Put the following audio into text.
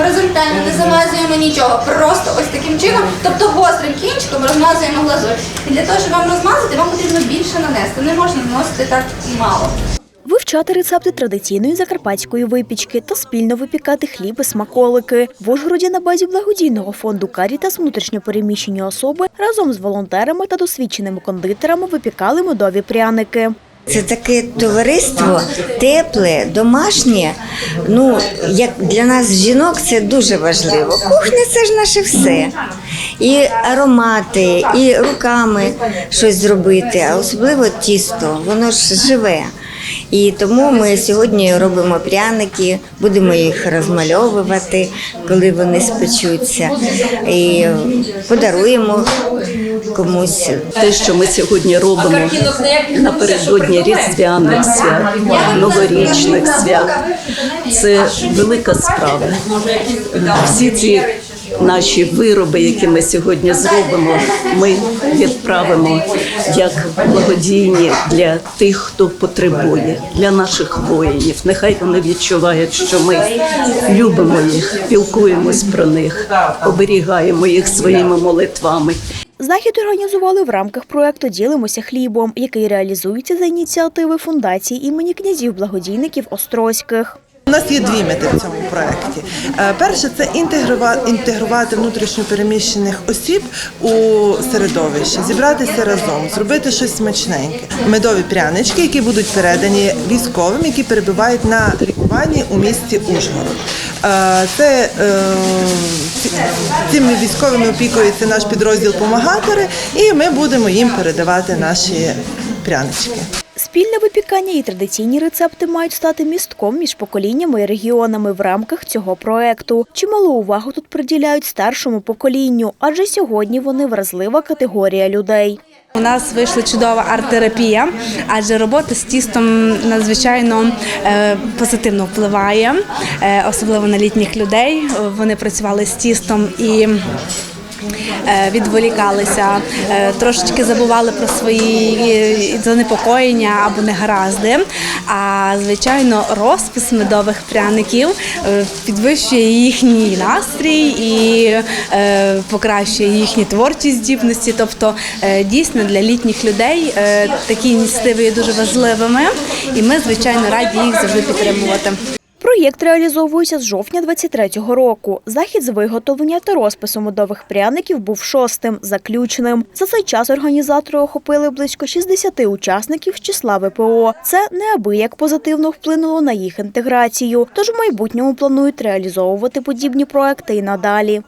Горизонтально не замазуємо нічого. Просто ось таким чином, тобто гострим кінчиком розмазуємо глазурь. І для того, щоб вам розмазати, вам потрібно більше нанести. Не можна наносити так мало. Вивчати рецепти традиційної закарпатської випічки та спільно випікати хліб і смаколики. В Ужгороді на базі благодійного фонду Карітас внутрішньопереміщені особи разом з волонтерами та досвідченими кондитерами випікали медові пряники. Це таке товариство тепле, домашнє. Ну, як для нас, жінок, це дуже важливо. Кухня це ж наше все. І аромати, і руками щось зробити, а особливо тісто, воно ж живе. І тому ми сьогодні робимо пряники, будемо їх розмальовувати, коли вони спечуться, і подаруємо комусь. Те, що ми сьогодні робимо напередодні різдвяних свят, новорічних свят, це велика справа. Всі ці наші вироби, які ми сьогодні зробимо, ми відправимо як благодійні для тих, хто потребує, для наших воїнів. Нехай вони відчувають, що ми любимо їх, пілкуємось про них, оберігаємо їх своїми молитвами. Захід організували в рамках проекту Ділимося хлібом, який реалізується за ініціативи фундації імені князів благодійників Острозьких. У нас є дві мети в цьому проєкті. Е, Перше це інтегрува- інтегрувати внутрішньопереміщених осіб у середовище, зібратися разом, зробити щось смачненьке. Медові прянички, які будуть передані військовим, які перебувають на лікуванні у місті Ужгород. Е, Це е, цими військовими опікується наш підрозділ Помагатори, і ми будемо їм передавати наші прянички. Спільне випікання і традиційні рецепти мають стати містком між поколіннями і регіонами в рамках цього проекту. Чималу увагу тут приділяють старшому поколінню, адже сьогодні вони вразлива категорія людей. У нас вийшла чудова арт-терапія, адже робота з тістом надзвичайно е, позитивно впливає, е, особливо на літніх людей. Вони працювали з тістом і. Е, Відволікалися, е, трошечки забували про свої е, занепокоєння або негаразди. А звичайно, розпис медових пряників підвищує їхній настрій і покращує їхні творчі здібності. Тобто, дійсно для літніх людей такі ініціативи є дуже важливими, і ми, звичайно, раді їх завжди підтримувати. Проєкт реалізовується з жовтня 23-го року. Захід з виготовлення та розпису медових пряників був шостим, заключним. За цей час організатори охопили близько 60 учасників з числа ВПО. Це неабияк позитивно вплинуло на їх інтеграцію. Тож в майбутньому планують реалізовувати подібні проекти і надалі.